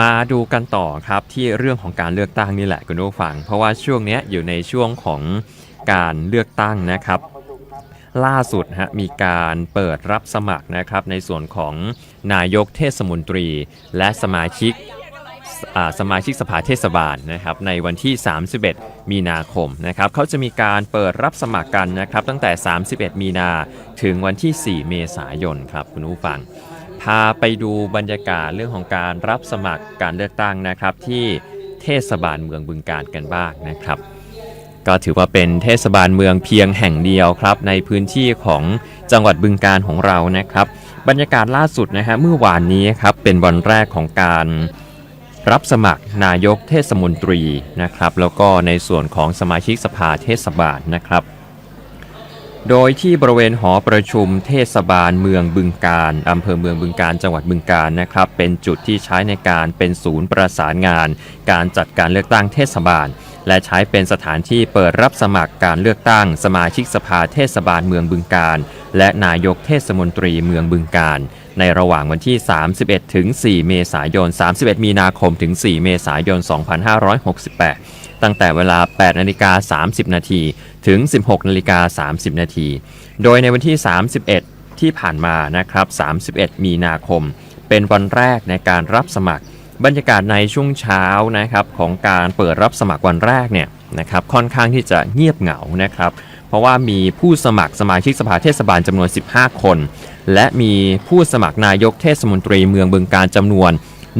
มาดูกันต่อครับที่เรื่องของการเลือกตั้งนี่แหละคุณผู้ฟัง เพราะว่าช่วงนี้อยู่ในช่วงของการเลือกตั้งนะครับ ล่าสุดฮะมีการเปิดรับสมัครนะครับ ในส่วนของนายกเทศมนตรี และสมาชิกสมาชิกสภาเทศบาลนะครับในวันที่ 31 มีนาคมนะครับเขาจะมีการเปิดรับสมัครกันนะครับตั้งแต่ 31 มีนาถึงวันที่ 4 เมษายนครับคุณผู้ฟังาไปดูบรรยากาศเรื่องของการรับสมัครการเลือกตั้งนะครับ ที่เทศบาลเมืองบึงการกันบ้างนะครับ ก็ถือว่าเป็นเทศบาลเมืองเพียงแห่งเดียวครับ ในพื้นที่ของจังหวัดบึงการของเรานะครับ บรรยากาศล่าสุดนะฮะเมื่อวานนี้ครับเป็นวันแรกของการรับสมัครนายกเทศมนตรีนะครับ แล้วก็ในส่วนของสมาชิกสภาเทศบาลนะครับ โดยที่บริเวณหอประชุมเทศบาลเมืองบึงการอำเภอเมืองบึงการจังหวัดบึงการนะครับ เป็นจุดที่ใช้ในการเป็นศูนย์ประสานงาน การจัดการเลือกตั้งเทศบาล และใช้เป็นสถานที่เปิดรับสมัครการเลือกตั้ง สมาชิกสภาเทศบาลเมืองบึงการ และนายกเทศมนตรีเมืองบึงการ ในระหว่างวันที่ 31 ถึง 4 เมษายน 31 มีนาคม ถึง 4 เมษายน 2568 ตั้งแต่เวลา 8 นาฬิกา 30 นาทีถึง 16 นาฬิกา 30 นาที โดยในวันที่ 31 ที่ผ่านมานะครับ 31 มีนาคม เป็นวันแรกในการรับสมัคร บรรยากาศในช่วงเช้านะครับของการเปิดรับสมัครวันแรกเนี่ยนะครับค่อนข้างที่จะเงียบเหงานะครับ เพราะว่ามีผู้สมัครสมาชิกสภาเทศบาลจำนวน 15 คน และมีผู้สมัครนายกเทศมนตรีเมืองบึงการจำนวน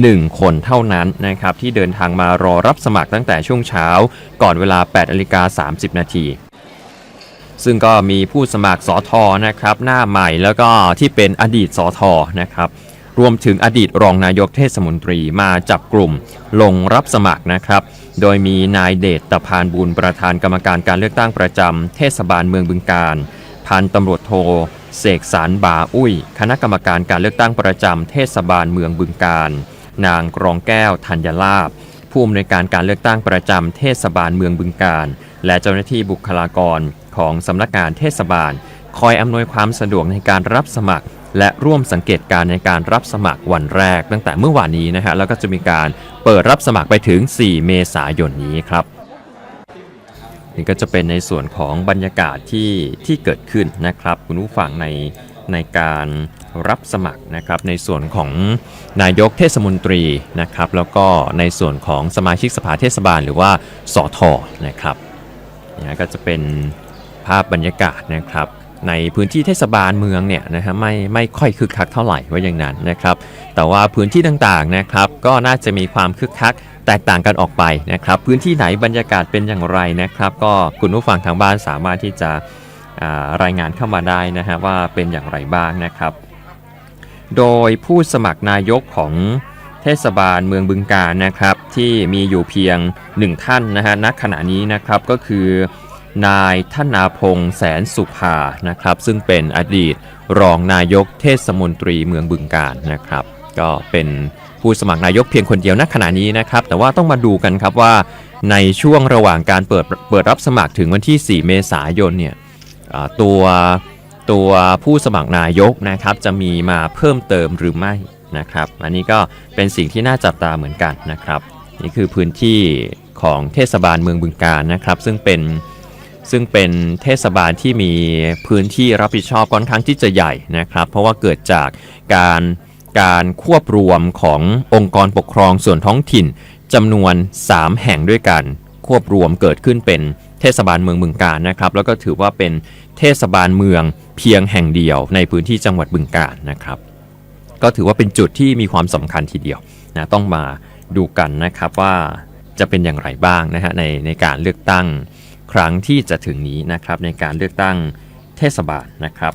1 คนเท่านั้นนะครับที่เดินทางมารอรับสมัครตั้งแต่ช่วงเช้า ก่อนเวลา8นาฬิกา30 นาทีซึ่งก็มีผู้สมัครสอทอนะครับหน้าใหม่แล้วก็ที่เป็นอดีตสอทอนะครับรวมถึงอดีตรองนายกเทศมนตรีมาจับกลุ่มลงรับสมัครนะครับ โดยมีนายเดชตะพานบุญประธานกรรมการการเลือกตั้งประจำเทศบาลเมืองบึงการ พันตำรวจโทเสกสารบาอุ้ย คณะกรรมการการเลือกตั้งประจำเทศบาลเมืองบึงการ นางกรองแก้วธัญลาภผู้อำนวยการการเลือกตั้งประจำเทศบาลเมืองบึงการ และเจ้าหน้าที่บุคลากรของสำนักงานเทศบาล คอยอำนวยความสะดวกในการรับสมัคร และร่วมสังเกตการในการรับสมัครวันแรก ตั้งแต่เมื่อวานนี้นะฮะแล้วก็จะมีการเปิดรับสมัครไปถึง 4 เมษายนนี้ครับนี่ก็จะเป็นในส่วนของบรรยากาศที่ที่เกิดขึ้นนะครับ คุณผู้ฟังในในการ รับสมัครนะครับในส่วนของนายกเทศมนตรีนะครับ แล้วก็ในส่วนของสมาชิกสภาเทศบาลหรือว่าสอทอนะครับนี่ก็จะเป็นภาพบรรยากาศนะครับ ในพื้นที่เทศบาลเมืองเนี่ยนะฮะไม่ไม่ค่อยคึกคักเท่าไหร่ว่าอย่างนั้นนะครับ แต่ว่าพื้นที่ต่างๆนะครับ ก็น่าจะมีความคึกคักแตกต่างกันออกไปนะครับ พื้นที่ไหนบรรยากาศเป็นอย่างไรนะครับ ก็คุณผู้ฟังทางบ้านสามารถที่จะารายงานเข้ามาได้นะฮะว่าเป็นอย่างไรบ้างนะครับ โดยผู้สมัครนายกของเทศบาลเมืองบึงการนะครับ ที่มีอยู่เพียงหนึ่งท่านนะฮะณขณะนี้นะครับก็คือนายธนาพงษ์แสนสุภานะครับ ซึ่งเป็นอดีตรองนายกเทศมนตรีเมืองบึงการนะครับ ก็เป็นผู้สมัครนายกเพียงคนเดียวณขณะนี้นะครับ แต่ว่าต้องมาดูกันครับว่าในช่วงระหว่างการเปิดเปิดรับสมัครถึงวันที่ 4 เมษายนเนี่ยตัว ตัวผู้สมัครนายกนะครับจะมีมาเพิ่มเติมหรือไม่นะครับ อันนี้ก็เป็นสิ่งที่น่าจับตาเหมือนกันนะครับ นี่คือพื้นที่ของเทศบาลเมืองบึงการนะครับ ซึ่งเป็นซึ่งเป็นเทศบาลที่มีพื้นที่รับผิดชอบค่อนข้างที่จะใหญ่นะครับ เพราะว่าเกิดจากการการควบรวมขององค์กรปกครองส่วนท้องถิ่นจำนวน 3 แห่งด้วยกัน ควบรวมเกิดขึ้นเป็น เทศบาลเมืองบึงการนะครับ แล้วก็ถือว่าเป็นเทศบาลเมืองเพียงแห่งเดียวในพื้นที่จังหวัดบึงการนะครับ ก็ถือว่าเป็นจุดที่มีความสำคัญทีเดียวนะต้องมาดูกันนะครับว่าจะเป็นอย่างไรบ้างนะฮะในในการเลือกตั้งครั้งที่จะถึงนี้นะครับในการเลือกตั้งเทศบาลนะครับ